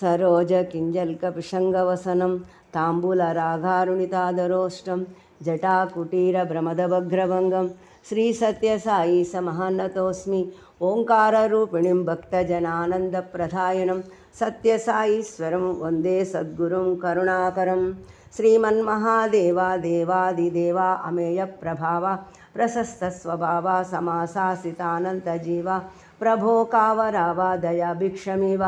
సరోజ కింజల్కపిషంగవసనం తాంబూల రాఘారుణితాదరోష్టం జటాకుటీర భ్రమదభగ్రభంగం శ్రీ సత్యసాయి సమహాన్నతోస్మి ఓంకారరూపిణిం భక్తజనానందప్రదాయనం సత్యసాయీశ్వరం వందే సద్గురుం కరుణాకరం శ్రీమన్మహాదేవా దేవాదిదేవా అమేయ ప్రభావ ప్రశస్త స్వభావ సమాసాసితానంతజీవ ప్రభో కావరావా దయాభిక్షమివ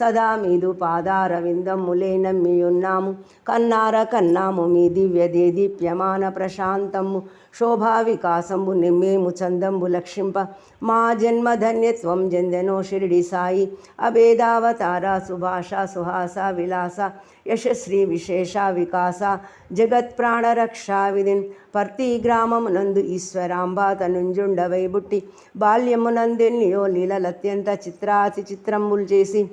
సదా మీదు పాదారవిందం ములేనమ్మియున్నాము కన్నార కన్నాము మీ దివ్య దేదీప్యమాన ప్రశాంతము. శోభా వికాసంబు నిమ్మేము చందంబు లక్షింప. మా జన్మధన్యత్వం జందెనో షిరిడి సాయి. అభేదావతార సుభాష సుహాస విలాస. యశశ్రీ విశేష వికాస. జగత్ జగత్ప్రాణరక్షా విధిన్. పర్తి గ్రామమునందు ఈశ్వరాంబా తనుంజుండవై బుట్టి. బాల్యమునందెన్నియో లీలలత్యంత చిత్రాతి చిత్రములు చేసి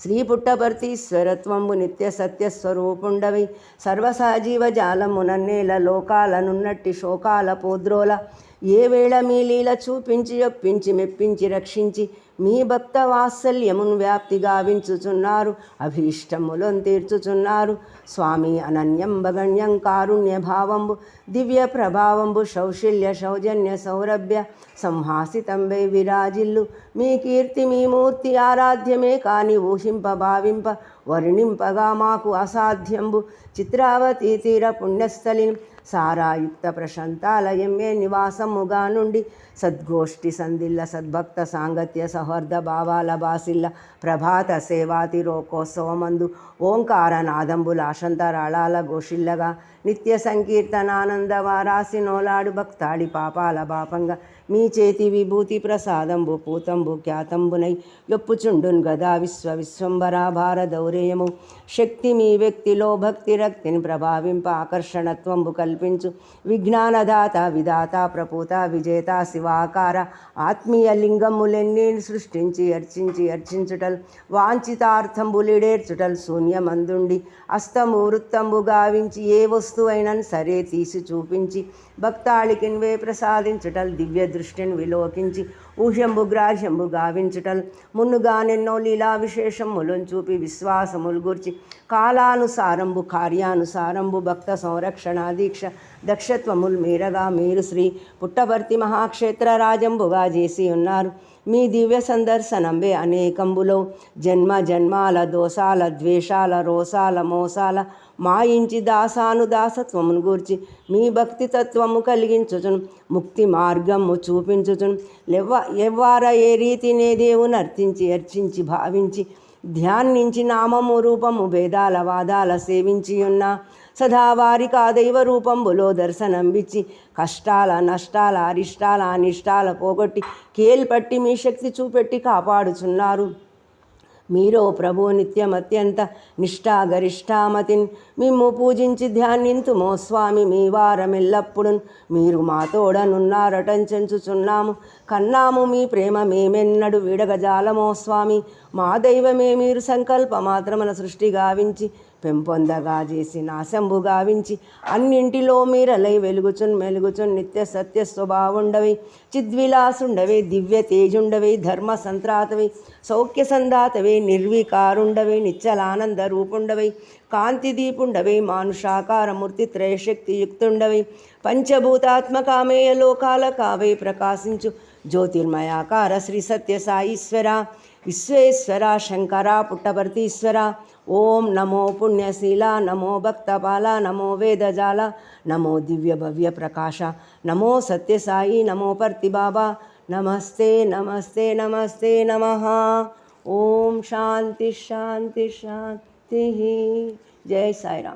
శ్రీ పుట్టపర్తీశ్వరత్వంబు నిత్య సత్యస్వరూపుండవై సర్వసహజీవ జాలమునన్నేల లోకాలనున్నట్టి శోకాల పోద్రోల ఏ వేళ మీ లీల చూపించి ఒప్పించి మెప్పించి రక్షించి మీ భక్త వాత్సల్యమును వ్యాప్తి గావించుచున్నారు అభీష్టములను తీర్చుచున్నారు. స్వామి అనన్యం భగణ్యం కారుణ్య భావంబు దివ్య ప్రభావంబు శౌశల్య సౌజన్య సౌరభ్య సంహాసితంబై విరాజిల్లు. మీ కీర్తి మీ మూర్తి ఆరాధ్యమే కాని ఊహింప భావింప వర్ణింపగా మాకు అసాధ్యంబు. చిత్రావతి తీర పుణ్యస్థలిని సారాయుక్త ప్రశాంతాలయం ఏ నివాసముగా నుండి? సద్గోష్ఠి సందిల్ల సద్భక్త సాంగత్య సౌహర్ద భావాల బాసిల్ల ప్రభాత సేవాతి రోకోత్సవమందు ఓంకార నాదంబుల ఆశంతరాళాల ఘోషిల్లగా నిత్య సంకీర్తనానంద వారాసి నోలాడు భక్తాడి పాపాల పాపంగా మీ చేతి విభూతి ప్రసాదంబు పూతంబు ఖ్యాతంబునై యొప్పుచుండున్ గదా విశ్వ విశ్వంబరా భారదౌరేయము. శక్తి మీ వ్యక్తిలో భక్తి రక్తిని ప్రభావింప ఆకర్షణత్వంబు కల్పించు. విజ్ఞానదాత విధాత ప్రపూత విజేత శివాకార ఆత్మీయ లింగములెన్ని సృష్టించి అర్చించి అర్చించుటల్. వాంఛితార్థంబులిడేర్చుటల్ శూన్యమందుండి. అస్తము వృత్తంబు గావించి ఏ వస్తువైనా సరే తీసి చూపించి. భక్తాళికిన్వే ప్రసాదించుటల్ దివ్య దృష్టిని విలోకించి. ఊహ్యంబు గ్రాహ్యంబు గావించుటల్. మున్నుగానెన్నో లీలా విశేషములను చూపి విశ్వాసములు గూర్చి. కాలానుసారంబు కార్యానుసారంబు భక్త సంరక్షణ దీక్ష దక్షత్వములు మీరగా మీరు శ్రీ పుట్టవర్తి మహాక్షేత్ర రాజంబుగా చేసి ఉన్నారు. మీ దివ్య సందర్శనంబే అనేకంబులో జన్మ జన్మాల దోషాల ద్వేషాల రోసాల మోసాల మాయించి దాసాను దాసత్వమును గూర్చి మీ భక్తి తత్వము కలిగించుచును ముక్తి మార్గము చూపించుచును. లెవ్వ ఎవ్వార ఏ రీతినే దేవుని అర్థించి అర్చించి భావించి ధ్యానించి నామము రూపము భేదాల వాదాల సేవించి ఉన్న సదా వారికి దైవ రూపంబులో దర్శనంబిచ్చి కష్టాల నష్టాల అరిష్టాల అనిష్టాల పోగొట్టి కేల్పట్టి మీ శక్తి చూపెట్టి కాపాడుచున్నారు. మీరో ప్రభు నిత్యం అత్యంత నిష్ఠా గరిష్టామతిన్ మిమ్ము పూజించి ధ్యానింతుమో స్వామి మీ వారమెల్లప్పుడు మీరు మాతోడనున్నారటంచెంచుచున్నాము కన్నాము మీ ప్రేమ మేమెన్నడు విడగజాలమో స్వామి. మా దైవమే మీరు సంకల్ప మాత్రమన సృష్టి గావించి పెంపొందగా చేసి నాశంబు గావించి అన్నింటిలో మీరలై వెలుగుచున్ మెలుగుచున్ నిత్య సత్య స్వభావుండవై చిద్విలాసుండవే దివ్య తేజుండవై ధర్మ సంత్రాతవై సౌఖ్య సందాతవై నిర్వికారుండవై నిచ్చలానంద రూపుండవై కాంతి దీపుండవై మానుషాకారమూర్తి త్రయశక్తియుక్తుండవై పంచభూతాత్మకామేయ లోకాల కావై ప్రకాశించు ज्योतिर्मयाकार श्री सत्य साईश्वरा विश्वेश्वरा, शंकरा, पुट्टवर्तीश्वरा। ओम नमो पुण्यशीला, नमो भक्तपाला, नमो वेदजाला, नमो दिव्य भव्य प्रकाश, नमो सत्य साई नमो पर्ति नमस्ते नमस्ते नमस्ते नमः। ओम शांति शांति शांति जय साई राम